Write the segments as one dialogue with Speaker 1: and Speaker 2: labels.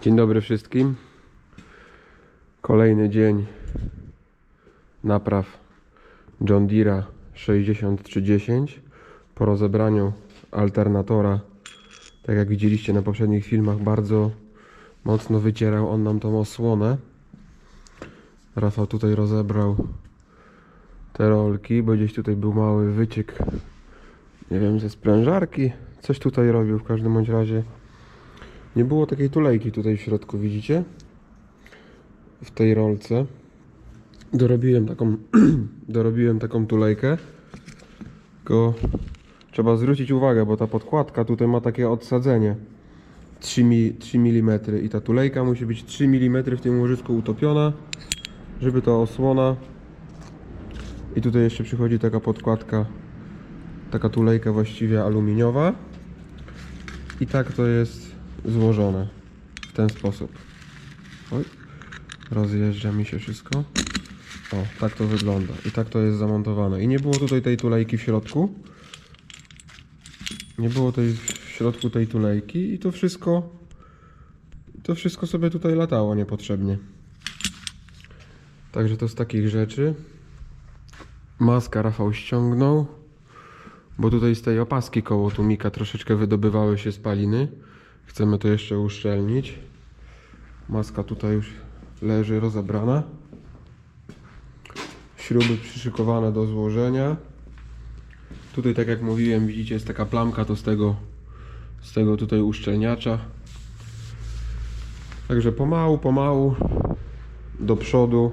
Speaker 1: Dzień dobry wszystkim. Kolejny dzień napraw John Deere'a 6310 po rozebraniu alternatora. Tak jak widzieliście na poprzednich filmach, bardzo mocno wycierał on nam tą osłonę. Rafał tutaj rozebrał te rolki, bo gdzieś tutaj był mały wyciek, nie wiem, ze sprężarki. Coś tutaj robił w każdym bądź razie. Nie było takiej tulejki tutaj w środku, widzicie? W tej rolce. Dorobiłem taką, dorobiłem taką tulejkę. Tylko trzeba zwrócić uwagę, bo ta podkładka tutaj ma takie odsadzenie 3, mi, 3 mm i ta tulejka musi być 3 mm w tym łożysku utopiona, żeby ta osłona i tutaj jeszcze przychodzi taka podkładka, taka tulejka właściwie aluminiowa i tak to jest złożone w ten sposób. Oj, rozjeżdża mi się wszystko. O, tak to wygląda. I tak to jest zamontowane. I nie było tutaj tej tulejki w środku. Nie było tej w środku tej tulejki i to wszystko to wszystko sobie tutaj latało niepotrzebnie. Także to z takich rzeczy. Maska Rafał ściągnął, bo tutaj z tej opaski koło tłumika troszeczkę wydobywały się spaliny. Chcemy to jeszcze uszczelnić. Maska tutaj już leży rozebrana. Śruby przyszykowane do złożenia. Tutaj, tak jak mówiłem, widzicie, jest taka plamka to z tego, z tego tutaj uszczelniacza. Także pomału, pomału do przodu.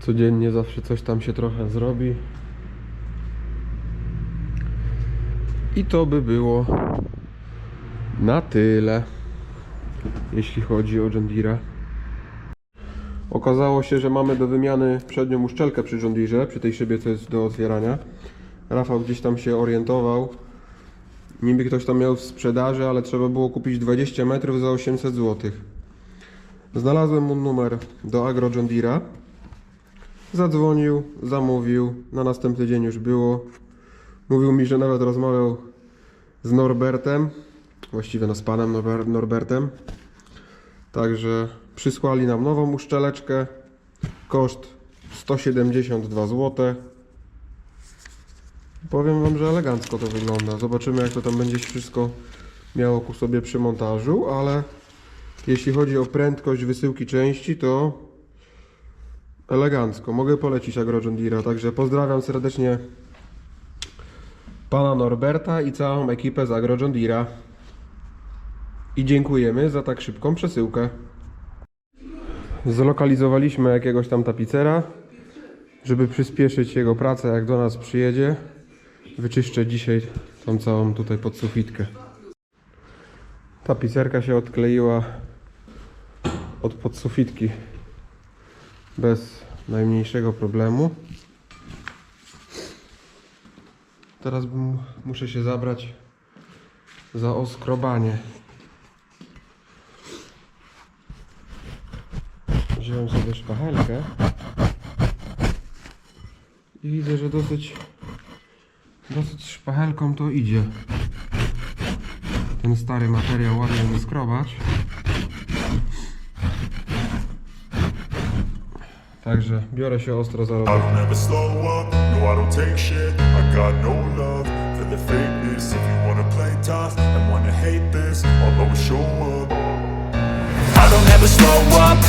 Speaker 1: Codziennie zawsze coś tam się trochę zrobi. I to by było na tyle, jeśli chodzi o John. Okazało się, że mamy do wymiany przednią uszczelkę przy John Deere, przy tej szybie, co jest do otwierania. Rafał gdzieś tam się orientował. Niby ktoś tam miał w sprzedaży, ale trzeba było kupić 20 metrów za 800 zł. Znalazłem mu numer do Agro John. Zadzwonił, zamówił, na następny dzień już było. Mówił mi, że nawet rozmawiał z Norbertem, właściwie no z panem Norber- Norbertem. Także przysłali nam nową uszczeleczkę. Koszt 172 zł. Powiem wam, że elegancko to wygląda. Zobaczymy jak to tam będzie wszystko miało ku sobie przy montażu, ale jeśli chodzi o prędkość wysyłki części, to elegancko. Mogę polecić Agro także pozdrawiam serdecznie pana Norberta i całą ekipę z Agro. I dziękujemy za tak szybką przesyłkę. Zlokalizowaliśmy jakiegoś tam tapicera, żeby przyspieszyć jego pracę, jak do nas przyjedzie. Wyczyszczę dzisiaj tą całą tutaj podsufitkę. Tapicerka się odkleiła od podsufitki bez najmniejszego problemu. Teraz muszę się zabrać za oskrobanie. Wziąłem sobie szpachelkę i widzę, że dosyć dosyć szpachelką to idzie. Ten stary materiał ładnie wyskrobać. Także biorę się ostro za robotę.
Speaker 2: no no
Speaker 3: I don't ever slow up,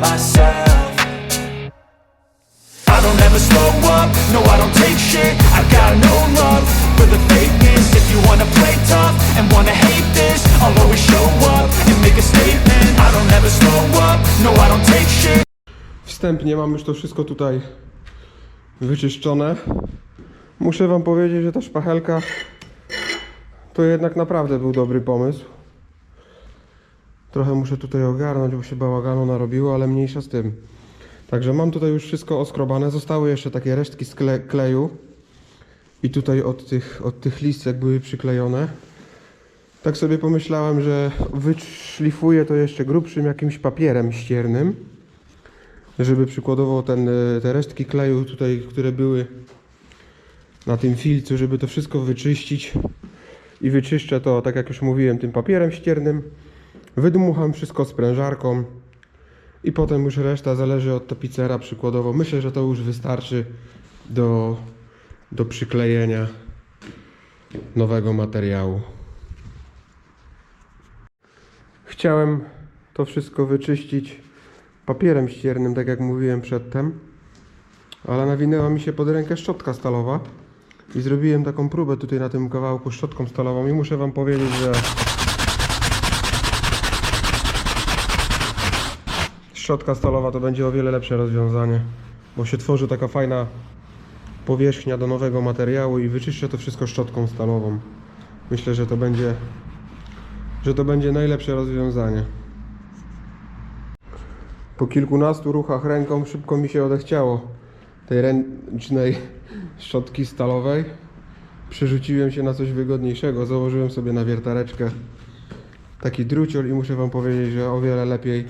Speaker 3: myself. I don't ever slow up, no I don't take shit. Got no love for the fakeness. If you wanna play tough and wanna hate this
Speaker 4: I'll always show up and make a statement. I don't ever slow up, no I don't take shit.
Speaker 1: Wstępnie mam już to wszystko tutaj wyczyszczone. Muszę wam powiedzieć, że ta szpachelka to jednak naprawdę był dobry pomysł. Trochę muszę tutaj ogarnąć, bo się bałaganu narobiło, ale mniejsza z tym. Także mam tutaj już wszystko oskrobane. Zostały jeszcze takie resztki z kle kleju. I tutaj od tych, od tych listek były przyklejone. Tak sobie pomyślałem, że wyszlifuję to jeszcze grubszym jakimś papierem ściernym, żeby przykładowo ten, e, te resztki kleju tutaj, które były na tym filcu, żeby to wszystko wyczyścić i wyczyszczę to, tak jak już mówiłem, tym papierem ściernym. Wydmucham wszystko sprężarką i potem już reszta zależy od tapicera przykładowo. Myślę, że to już wystarczy do, do przyklejenia nowego materiału. Chciałem to wszystko wyczyścić papierem ściernym, tak jak mówiłem przedtem, ale nawinęła mi się pod rękę szczotka stalowa i zrobiłem taką próbę tutaj na tym kawałku szczotką stalową i muszę wam powiedzieć, że szczotka stalowa to będzie o wiele lepsze rozwiązanie, bo się tworzy taka fajna powierzchnia do nowego materiału i wyczyszczę to wszystko szczotką stalową. Myślę, że to będzie że to będzie najlepsze rozwiązanie. Po kilkunastu ruchach ręką szybko mi się odechciało tej ręcznej szczotki stalowej. Przerzuciłem się na coś wygodniejszego. Założyłem sobie na wiertareczkę taki druciol i muszę wam powiedzieć, że o wiele lepiej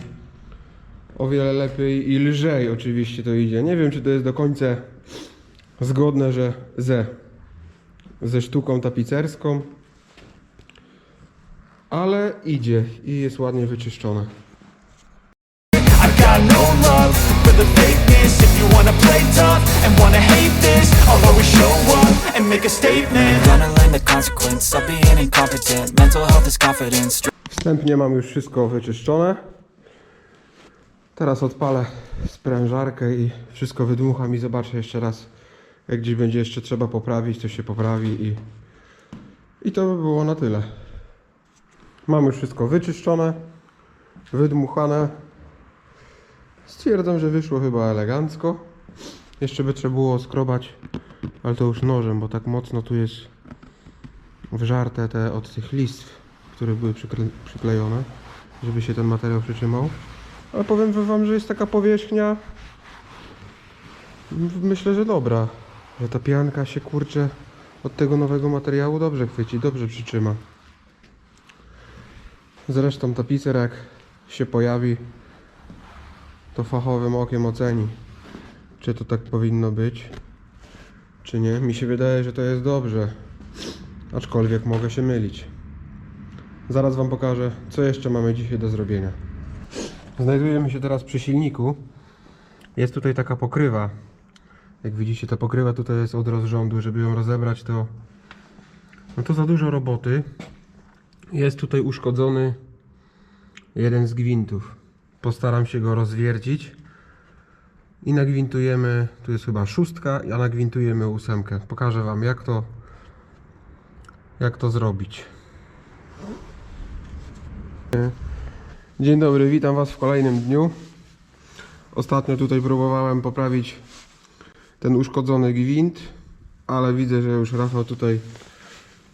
Speaker 1: o wiele lepiej i lżej oczywiście to idzie. Nie wiem czy to jest do końca zgodne, że ze ze sztuką tapicerską ale idzie i jest ładnie wyczyszczone.
Speaker 3: No.
Speaker 1: Wstępnie mam już wszystko wyczyszczone. Teraz odpalę sprężarkę i wszystko wydmucham i zobaczę jeszcze raz, jak gdzieś będzie jeszcze trzeba poprawić, to się poprawi i, i to by było na tyle. Mam już wszystko wyczyszczone, wydmuchane. Stwierdzam, że wyszło chyba elegancko. Jeszcze by trzeba było skrobać, ale to już nożem, bo tak mocno tu jest wżarte te od tych listw, które były przykle przyklejone, żeby się ten materiał przytrzymał. Ale powiem wam, że jest taka powierzchnia myślę, że dobra. Że ta pianka się kurczę od tego nowego materiału dobrze chwyci, dobrze przytrzyma. Zresztą tapicer jak się pojawi to fachowym okiem oceni czy to tak powinno być czy nie. Mi się wydaje, że to jest dobrze. Aczkolwiek mogę się mylić. Zaraz Wam pokażę, co jeszcze mamy dzisiaj do zrobienia. Znajdujemy się teraz przy silniku. Jest tutaj taka pokrywa. Jak widzicie, ta pokrywa tutaj jest od rozrządu. Żeby ją rozebrać, to no to za dużo roboty. Jest tutaj uszkodzony jeden z gwintów. Postaram się go rozwiercić. I nagwintujemy, tu jest chyba szóstka, a nagwintujemy ósemkę. Pokażę Wam jak to jak to zrobić. Dzień dobry, witam Was w kolejnym dniu. Ostatnio tutaj próbowałem poprawić ten uszkodzony gwint, ale widzę, że już Rafał tutaj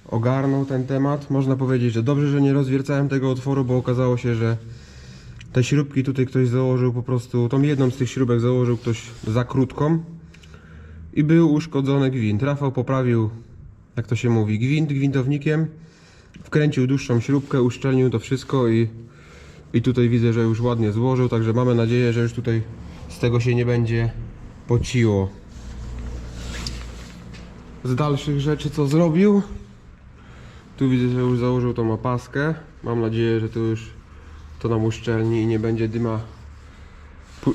Speaker 1: ogarnął ten temat. Można powiedzieć, że dobrze, że nie rozwiercałem tego otworu, bo okazało się, że te śrubki tutaj ktoś założył po prostu, tą jedną z tych śrubek założył ktoś za krótką i był uszkodzony gwint. Rafał poprawił, jak to się mówi, gwint gwintownikiem, wkręcił dłuższą śrubkę, uszczelnił to wszystko i, i tutaj widzę, że już ładnie złożył, także mamy nadzieję, że już tutaj z tego się nie będzie pociło. Z dalszych rzeczy co zrobił? Tu widzę, że już założył tą opaskę. Mam nadzieję, że to już to nam uszczelni i nie będzie dyma,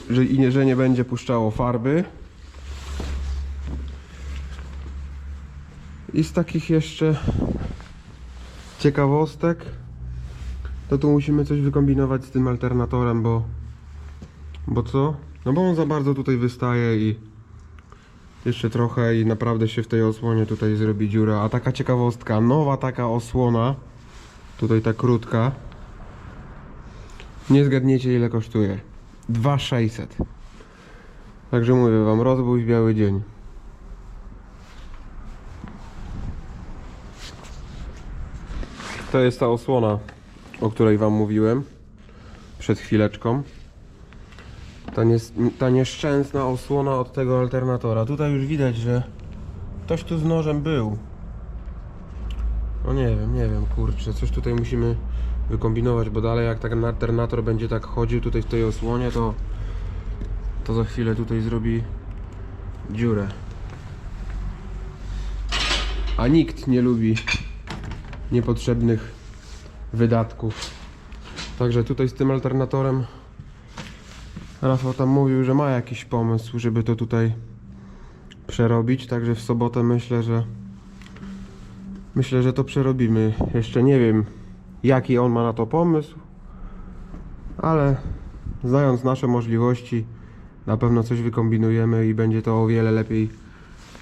Speaker 1: że, i nie, że nie będzie puszczało farby. I z takich jeszcze ciekawostek, to tu musimy coś wykombinować z tym alternatorem, bo bo co? No bo on za bardzo tutaj wystaje i jeszcze trochę i naprawdę się w tej osłonie tutaj zrobi dziura. A taka ciekawostka, nowa taka osłona, tutaj ta krótka, nie zgadniecie ile kosztuje. 2600. Także mówię wam, rozbój w biały dzień. To jest ta osłona, o której wam mówiłem przed chwileczką. Ta, nies- ta nieszczęsna osłona od tego alternatora. Tutaj już widać, że ktoś tu z nożem był. No nie wiem, nie wiem, kurczę, coś tutaj musimy wykombinować, bo dalej jak ten alternator będzie tak chodził tutaj w tej osłonie, to to za chwilę tutaj zrobi dziurę. A nikt nie lubi niepotrzebnych wydatków. Także tutaj z tym alternatorem Rafał tam mówił, że ma jakiś pomysł, żeby to tutaj przerobić, także w sobotę myślę, że myślę, że to przerobimy. Jeszcze nie wiem jaki on ma na to pomysł, ale znając nasze możliwości na pewno coś wykombinujemy i będzie to o wiele lepiej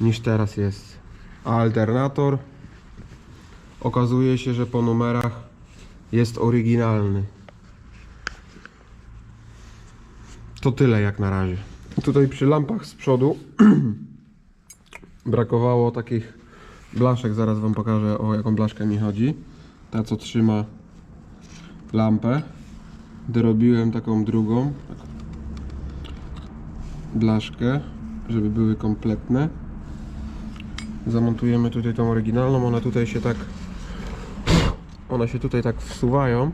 Speaker 1: niż teraz jest. A alternator okazuje się, że po numerach jest oryginalny. To tyle jak na razie. Tutaj przy lampach z przodu brakowało takich blaszek. Zaraz Wam pokażę o jaką blaszkę mi chodzi. Ta co trzyma lampę. Dorobiłem taką drugą blaszkę, żeby były kompletne. Zamontujemy tutaj tą oryginalną. One tutaj się tak one się tutaj tak wsuwają.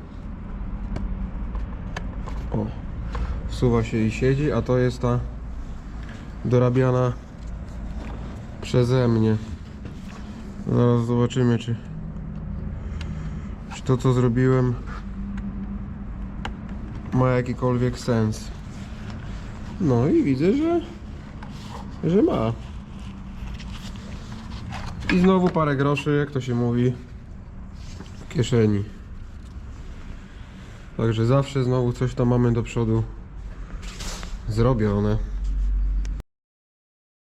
Speaker 1: O, wsuwa się i siedzi, a to jest ta dorabiana przeze mnie. Zaraz zobaczymy, czy, czy to, co zrobiłem, ma jakikolwiek sens. No i widzę, że, że ma. I znowu parę groszy, jak to się mówi, kieszeni. Także zawsze znowu coś tam mamy do przodu zrobione.